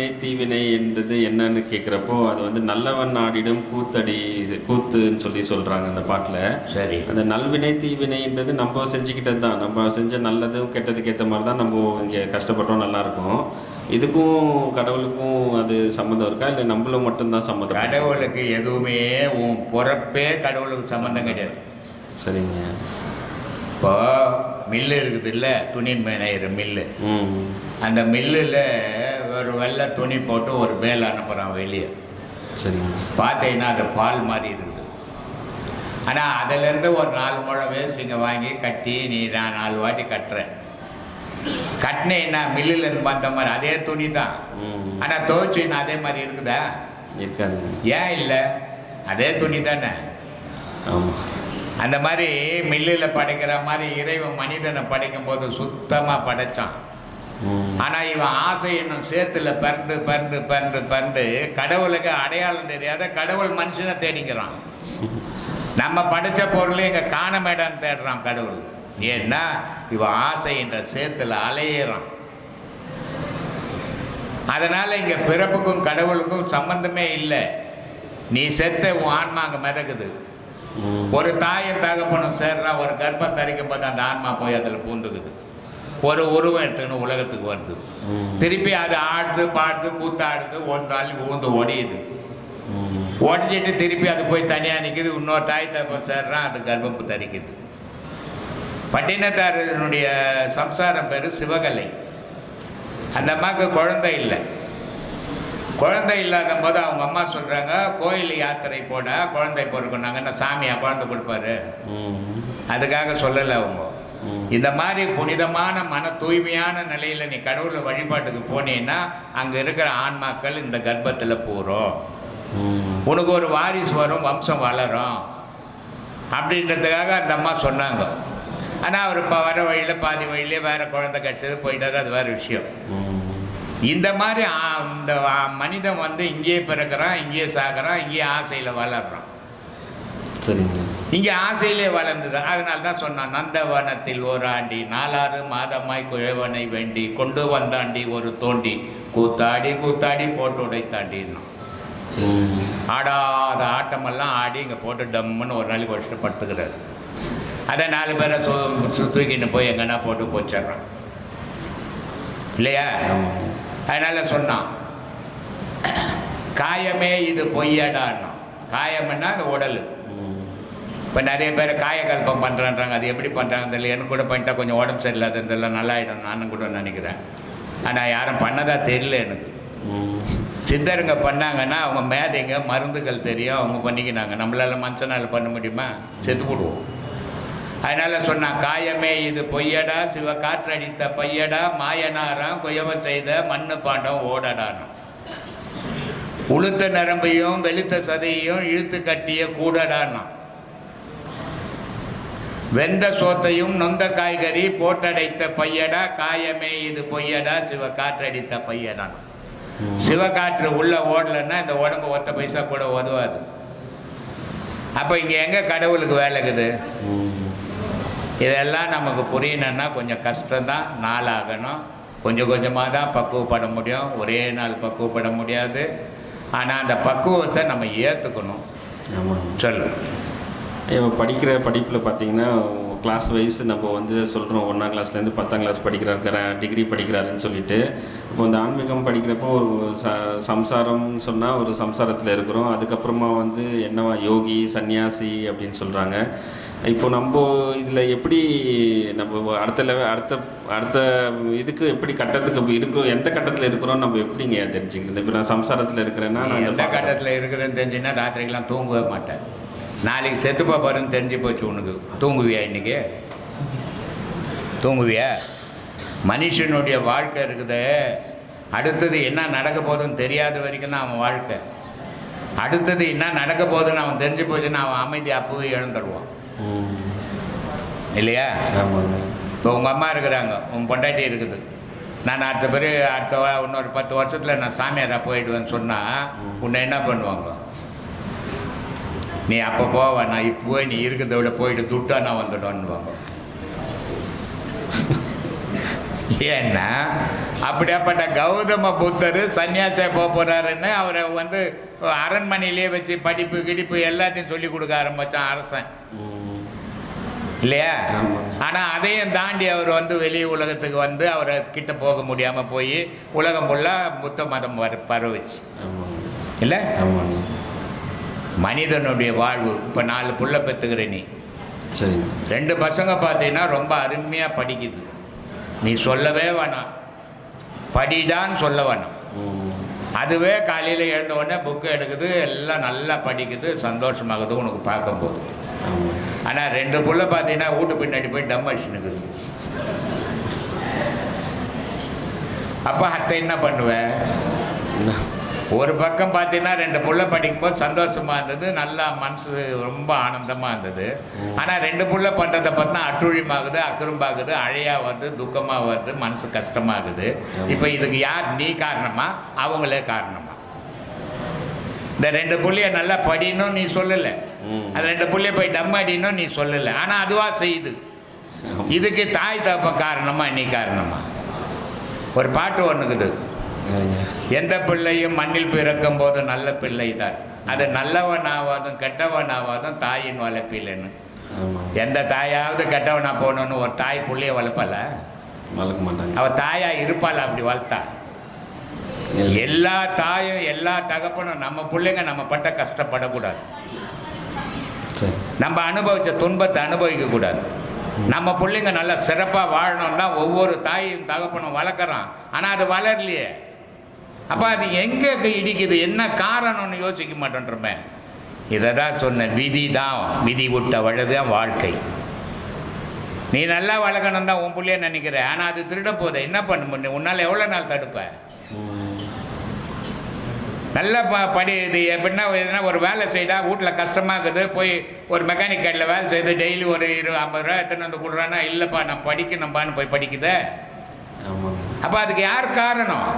நல்வினை தீவினை என்றது என்னன்னு கேட்குறப்போ அது வந்து நல்லவன் நாடிடும் கூத்தடி கூத்துன்னு சொல்லி சொல்கிறாங்க அந்த பாட்டில். சரி. அந்த நல்வினை தீவினைன்றது நம்ம செஞ்சுக்கிட்டது தான். நம்ம செஞ்ச நல்லதும் கெட்டதுக்கு ஏற்ற மாதிரி தான் நம்ம இங்கே கஷ்டப்பட்டோம் நல்லா இருக்கும். இதுக்கும் கடவுளுக்கும் அது சம்மந்தம் இருக்கா? இல்லை நம்மளும் மட்டும்தான் சம்மந்தம் கடவுளுக்கு எதுவுமே உன் பிறப்பே கடவுளுக்கு சம்மந்தம் கிடையாது. சரிங்க. இப்போ மில்லு இருக்குது இல்லை துணி மேனையிற மில்லு. அந்த மில்லில் ஒரு வெள்ளை துணி போட்டு ஒரு மேல் அனுப்புகிறான் வெளியே. சரிங்க. பார்த்தீங்கன்னா அது பால் மாதிரி இருக்குது. ஆனால் அதிலேருந்து ஒரு நாலு முழம் வேஸ்ட்டுங்க வாங்கி கட்டி நீ நான் நாலு வாட்டி கட்டுறேன் கட்டினேன்னா மில்லுலேருந்து வந்த மாதிரி அதே துணி தான். ஆனால் துவைச்சின்னா அதே மாதிரி இருக்குதா? இருக்காதுங்க. ஏன் இல்லை? அதே துணி தானே. ஆமாம் அந்த மாதிரி மில்லில் படைக்கிற மாதிரி இறைவன் மனிதனை படைக்கும்போது சுத்தமாக படைச்சான். ம் ஆனால் இவன் ஆசை என்னும் சேத்துல பிறந்து பிறந்து பிறந்து பிறந்து கடவுளுக்கு அடையாளம் தெரியாத கடவுள் மனுஷனை தேடிக்கிறான். நம்ம படைச்ச பொருளை இங்கே காண மேடான்னு தேடுறான் கடவுள். ஏன்னா இவன் ஆசை என்ற சேத்துல அலையிறான். அதனால இங்க பிறப்புக்கும் கடவுளுக்கும் சம்பந்தமே இல்லை. நீ செத்த உன் ஆன்மா அங்கே மிதக்குது. ஒரு தாயும் தகப்பனும் சேர்றா ஒரு கர்ப்பம் தரிக்கும் போது அந்த ஆன்மா போய் அதில் பூந்துக்குது. ஒரு உருவம் எடுத்துன்னு உலகத்துக்கு வருது. திருப்பி அது ஆடுது பாடுது கூத்தாடுது ஒரு நாள் ஊந்து ஒடியுது. ம் ஒடிஞ்சிட்டு திருப்பி அது போய் தனியாக நிற்குது இன்னொரு தாய் தகப்பன் சேர்றான் அது கர்ப்பம் தரிக்குது. பட்டினத்தாரனுடைய சம்சாரம் பேர் சிவகலை. அந்த அம்மாவுக்கு குழந்தை இல்லை. குழந்தை இல்லாத போது அவங்க அம்மா சொல்கிறாங்க கோயில் யாத்திரை போட குழந்தை பொறுக்குனாங்கன்னா சாமியா குழந்தை கொடுப்பாரு? அதுக்காக சொல்லலை அவங்க. இந்த மாதிரி புனிதமான மன தூய்மையான நிலையில் நீ கடவுளை வழிபாட்டுக்கு போனீன்னா அங்கே இருக்கிற ஆன்மாக்கள் இந்த கர்ப்பத்தில் பூரும். ம். உனக்கு ஒரு வாரிசு வரும் வம்சம் வளரும். அப்படின்றதுக்காக அந்த அம்மா சொன்னாங்க. ஆனால் அவர் இப்போ வர வழியில் பாதி வழியிலே வேறு குழந்தை கிடச்சது போயிட்டாரு அது வேறு விஷயம். இந்த மாதிரி இந்த மனிதன் வந்து இங்கேயே பிறக்கிறான் இங்கேயே சாகிறான் இங்கேயே ஆசையில் வளர்றான். சரிங்க. இங்கே ஆசையிலே வளர்ந்தது. அதனால தான் சொன்னான் நந்தவனத்தில் ஓராண்டி நாலாறு மாதமாய் குழவனை வேண்டி கொண்டு வந்தாண்டி ஒரு தோண்டி. கூத்தாடி கூத்தாடி போட்டு உடைத்தாண்டின்னு ஆடாத ஆட்டமெல்லாம் ஆடி இங்கே போட்டு டம்முன்னு ஒரு நாளைக்கு வச்சுட்டு படுத்துக்கிறாரு. அதை நாலு பேரை சு தூக்கின்னு போய் எங்கன்னா போட்டு போச்சிடுறான். இல்லையா? அதனால் சொன்னான் காயமே இது பொய்யடான்னா காயம்னா அந்த உடல். இப்போ நிறைய பேர் காயக்கல்பம் பண்ணுறேன்றாங்க அது எப்படி பண்ணுறாங்க தெரியல. எனக்கு கூட பண்ணிட்டா கொஞ்சம் உடம்பு சரியில்லாத இருந்தெல்லாம் நல்லா ஆகிடும் நானும் கூட நினைக்கிறேன். ஆனால் யாரும் பண்ணதா தெரியல எனக்கு. சித்தருங்க பண்ணாங்கன்னா அவங்க மேதைங்க மருந்துகள் தெரியும். அவங்க பண்ணிக்கினாங்க. நம்மளால மனுஷனால் பண்ண முடியுமா? செத்து போடுவோம். அதனால் சொன்னான் காயமே இது பொய்யடா சிவ காற்றடித்த பையடா மாயனாராம் குயவன் செய்த மண்ணு பாண்டம் ஓடடான்னு உளுத்த நரம்பையும் வெளுத்த சதையையும் இழுத்து கட்டிய கூடடான்னா வெந்த சோத்தையும் நொந்த காய்கறி போட்டடைத்த பையடா காயமே இது பொய்யடா சிவ காற்றடித்த பையடான் சிவகாற்று உள்ள ஓடலைன்னா இந்த உடம்பு ஒத்த பைசா கூட உதவாது அப்போ இங்கே எங்கே கடவுளுக்கு வேலை இருக்குது? இதெல்லாம் நமக்கு புரியணும்னா கொஞ்சம் கஷ்டம்தான். நாளாகணும். கொஞ்சம் கொஞ்சமாக தான் பக்குவப்பட முடியும். ஒரே நாள் பக்குவப்பட முடியாது. ஆனால் அந்த பக்குவத்தை நம்ம ஏற்றுக்கணும் சொல்லு. இப்போ படிக்கிற படிப்பில் பார்த்தீங்கன்னா கிளாஸ் வைஸ் நம்ம வந்து சொல்கிறோம் ஒன்றாம் கிளாஸ்லேருந்து பத்தாம் கிளாஸ் படிக்கிறாரு டிகிரி படிக்கிறாருன்னு சொல்லிட்டு. இப்போ இந்த ஆன்மீகம் படிக்கிறப்போ ஒரு ச சம்சாரம்னு சொன்னால் ஒரு சம்சாரத்தில் இருக்கிறோம். அதுக்கப்புறமா வந்து என்னவா யோகி சன்னியாசி அப்படின்னு சொல்கிறாங்க இப்போ நம்ம இதில் எப்படி நம்ம அடுத்த லெவல் அடுத்த அடுத்த இதுக்கு எப்படி கட்டத்துக்கு இருக்கிறோம் எந்த கட்டத்தில் இருக்கிறோம் நம்ம எப்படிங்க தெரிஞ்சுக்கிறது இப்போ நான் சம்சாரத்தில் இருக்கிறேன்னா நான் எந்த கட்டத்தில் இருக்கிறேன்னு தெரிஞ்சுன்னா ராத்திரிக்கெல்லாம் தூங்கவே மாட்டேன். நாளைக்கு செத்து போறேன்னு தெரிஞ்சு போச்சு உனக்கு. தூங்குவியா இன்னைக்கு? தூங்குவியா? மனுஷனுடைய வாழ்க்கை இருக்குது. அடுத்தது என்ன நடக்க போகுதுன்னு தெரியாத வரைக்கும் தான் அவன் வாழ்க்கை. அடுத்தது என்ன நடக்க போகுதுன்னு அவன் தெரிஞ்சு போச்சுன்னா அவன் அமைதி அப்பவே இழந்துருவான் ம் இல்லையா இப்போ உங்கள் அம்மா இருக்கிறாங்க. உன் பொண்டாட்டி இருக்குது. நான் அடுத்த பிறகு அடுத்த இன்னொரு பத்து வருஷத்தில் நான் சாமியாராக போயிடுவேன்னு சொன்னால் உன்னை என்ன பண்ணுவாங்க? நீ அப்போ போவ நான் இப்போ நீ இருக்கிறத விட போயிட்டு துட்டா நான் வந்துடுவாங்க ஏன்னா அப்படியாப்பட்ட கௌதம புத்தர் சன்னியாசியா போக போறாருன்னு அவரை வந்து அரண்மனையிலேயே வச்சு படிப்பு கிடிப்பு எல்லாத்தையும் சொல்லி கொடுக்க ஆரம்பிச்சான் அரசன். இல்லையா? ஆமா. ஆனா அதையும் தாண்டி அவர் வந்து வெளி உலகத்துக்கு வந்து அவரை கிட்ட போக முடியாம போய் உலகம் ஃபுல்லாக புத்த மதம் பரவுச்சு. இல்லை? மனிதனுடைய வாழ்வு. இப்போ நாலு புள்ள பெற்றுக்கிற நீ. சரிங்க ரெண்டு பசங்க பார்த்தீங்கன்னா ரொம்ப அருமையாக படிக்குது. நீ சொல்லவே வேணாம். படிடான்னு சொல்ல வேணாம். அதுவே காலையில் எழுந்த உடனே புக்கு எடுக்குது எல்லாம் நல்லா படிக்குது சந்தோஷமாகுது உனக்கு பார்க்கும்போது. ஆனால் ரெண்டு புள்ள பார்த்தீங்கன்னா வீட்டு பின்னாடி போய் டம் அடிச்சுனுக்குது அப்போ அத்தை என்ன பண்ணுவேன்? ஒரு பக்கம் பார்த்தீங்கன்னா ரெண்டு புள்ள படிக்கும்போது சந்தோஷமா இருந்தது நல்லா மனசு ரொம்ப ஆனந்தமா இருந்தது. ஆனால் ரெண்டு புள்ள பண்ணுறதை பார்த்தா அட்டுழியமாகுது அக்குறும்பாகுது அழையா வருது துக்கமா வருது மனசு கஷ்டமாகுது. இப்போ இதுக்கு யார் நீ காரணமா? அவங்களே காரணமா. இந்த ரெண்டு புள்ளைய நல்லா படினும் நீ சொல்லலை. அந்த ரெண்டு புள்ளைய போய் டம் அடினும் நீ சொல்லலை. ஆனால் அதுவா செய்யுது. இதுக்கு தாய் தப்பம் காரணமா நீ காரணமா? ஒரு பாட்டு ஒன்றுக்குது. எந்த பிள்ளையும் மண்ணில் பிறக்கும் போது நல்ல பிள்ளை தான் அது நல்லவன் ஆவாதும் கெட்டவன் ஆவாதும் தாயின் வளர்ப்பில்லைன்னு எந்த தாயாவது கெட்டவனா போகணும்னு ஒரு தாய் புள்ளைய வளர்ப்பல வளர்க்க மாட்டாங்க. அவ தாயா இருப்பாள் அப்படி வளர்த்தா. எல்லா தாயும் எல்லா தகப்பனும் நம்ம பிள்ளைங்க நம்ம பட்ட கஷ்டப்படக்கூடாது. நம்ம அனுபவிச்ச துன்பத்தை அனுபவிக்க கூடாது நம்ம பிள்ளைங்க நல்லா சிறப்பாக வாழணும் தான் ஒவ்வொரு தாயும் தகப்பனும் வளர்க்குறான். ஆனால் அது வளரலையே. அப்போ அது எங்கே இடிக்குது? என்ன காரணம்னு யோசிக்க மாட்டேன்றமே. இதை தான் சொன்னேன் விதி தான் விதி விட்ட வழுதான் வாழ்க்கை. நீ நல்லா வளர்க்கணும் தான் உன் பிள்ளைய நினைக்கிற. ஆனால் அது திருட போதே என்ன பண்ண உன்னால் எவ்வளோ நாள் தடுப்ப. நல்ல ப படி இது எப்படின்னா எதுனா ஒரு வேலை செய்தா வீட்டில் கஷ்டமாக இருக்குது. போய் ஒரு மெக்கானிக் கடையில் வேலை செய்து டெய்லி ஒரு இரு ஐம்பது ரூபா எத்தனை வந்து கொடுறான்னா இல்லைப்பா நான் படிக்கணும்பான்னு போய் படிக்குதே. அப்போ அதுக்கு யார் காரணம்?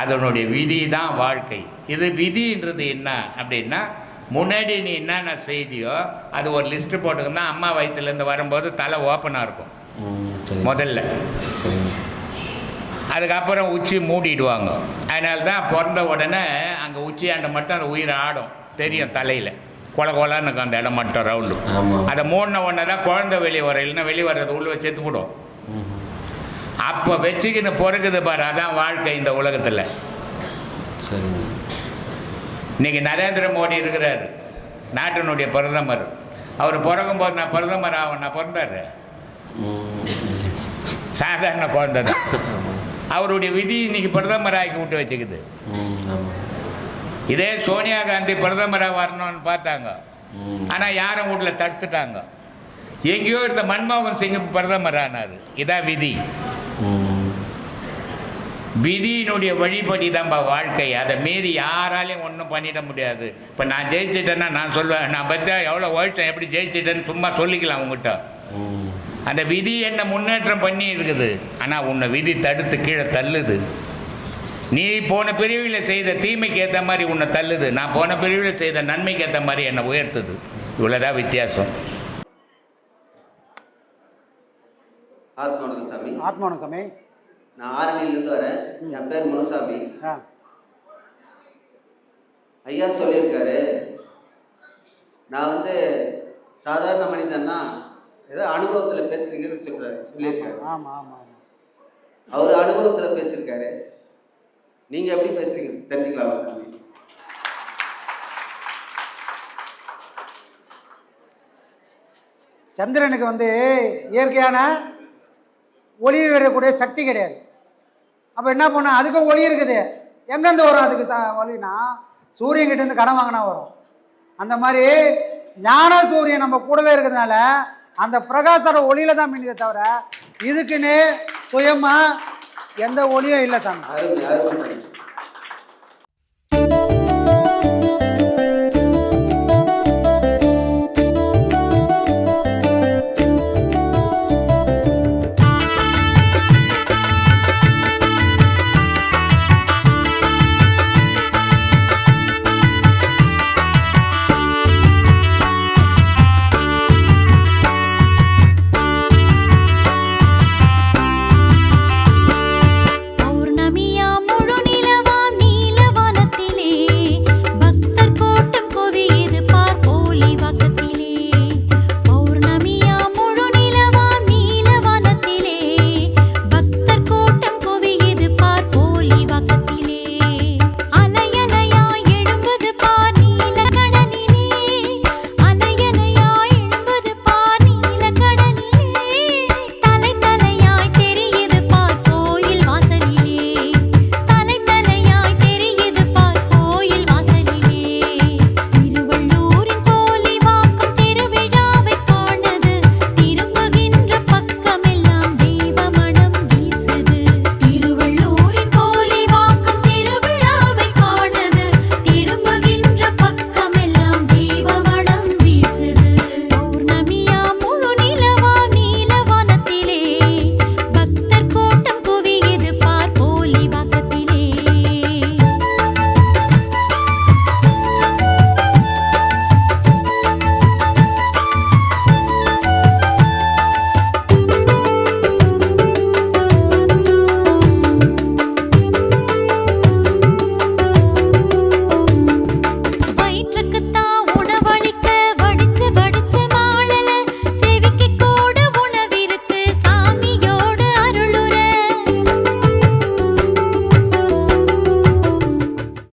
அதனுடைய விதி தான் வாழ்க்கை. இது விதின்றது என்ன அப்படின்னா முன்னாடி நீ என்னென்ன செய்தியோ அது ஒரு லிஸ்ட்டு போட்டுக்கணும் அம்மா வயிற்றுலேருந்து வரும்போது தலை ஓப்பனாக இருக்கும். முதல்ல. அதுக்கப்புறம் உச்சி மூடிடுவாங்க. அதனால தான் பிறந்த உடனே அங்கே உச்சியாண்ட மட்டும் அந்த உயிர் ஆடும். தெரியும் தலையில். கொல கொலன்னு இருக்கும் அந்த இடம் மட்டும் ரவுண்டு அதை மூடின உடனே தான் குழந்தை வெளியே வர இல்லைன்னா வெளியே வர்றது உள்ள செத்து போடும் ம் அப்போ வச்சுக்கின்னு பொறுக்குது பாரு அதான் வாழ்க்கை இந்த உலகத்தில். சரிங்க. இன்னைக்கு நரேந்திர மோடி இருக்கிறாரு. நாட்டினுடைய பிரதமர். அவர் பிறக்கும்போது நான் பிரதமர் ஆகும் நான் பிறந்தாரு. சாதாரண குழந்தை தான். அவருடைய விதி இன்னைக்கு பிரதமர் ஆக்கி விட்டு வச்சுக்குது. இதே சோனியா காந்தி பிரதமராக வரணும்னு பார்த்தாங்க. ஆனால் யாரும் வீட்டில் தடுத்துட்டாங்க. எங்கேயோ இருந்த மன்மோகன் சிங் பிரதமர் ஆனார். இதான் விதி. விதியினுடைய வழிபடி தான்ப்பா வாழ்க்கை. அதை மீறி யாராலையும் ஒன்றும் பண்ணிட முடியாது. இப்போ நான் ஜெயிச்சிட்டேன்னா நான் சொல்லுவேன் நான் பற்றியா எவ்வளோ உழைச்சேன் எப்படி ஜெயிச்சிட்டேன்னு சும்மா சொல்லிக்கலாம் உங்ககிட்ட. அந்த விதி என்ன முன்னேற்றம் பண்ணி இருக்குது. ஆனால் உன்னை விதி தடுத்து கீழே தள்ளுது. நீ போன பிரிவில் செய்த தீமைக்கு ஏற்ற மாதிரி உன்னை தள்ளுது. நான் போன பிரிவில் செய்த நன்மைக்கு ஏற்ற மாதிரி என்னை உயர்த்துது. இவ்வளோதான் வித்தியாசம். ஆத்மானந்த சாமி ஆத்மான சாமி நான் ஆரணியிலேருந்து வரேன் என் பேர் முனுசாமி. ஆ. ஐயா சொல்லியிருக்காரு நான் வந்து சாதாரண மனிதன்னா ஏதோ அனுபவத்தில் பேசுறீங்கன்னு சொல்றாரு சொல்லியிருக்காரு. ஆமாம் ஆமாம் அவர் அனுபவத்தில் பேசியிருக்காரு. நீங்கள் எப்படி பேசுறீங்க தெரிஞ்சுக்கலாமா சாமி? சந்திரனுக்கு வந்து இயற்கையான ஒளி விடக்கூடிய சக்தி கிடையாது. அப்போ என்ன பண்ண அதுக்கும் ஒளி இருக்குது. எங்கேருந்து வரும் அதுக்கு ச ஒளினா சூரியன்கிட்டேருந்து கடன் வாங்கினா வரும். அந்த மாதிரி ஞான சூரியன் நம்ம கூடவே இருக்கிறதுனால அந்த பிரகாசோட ஒளியில தான் மின்னுதே தவிர இதுக்குன்னு சுயமாக எந்த ஒளியும் இல்லை சாமி.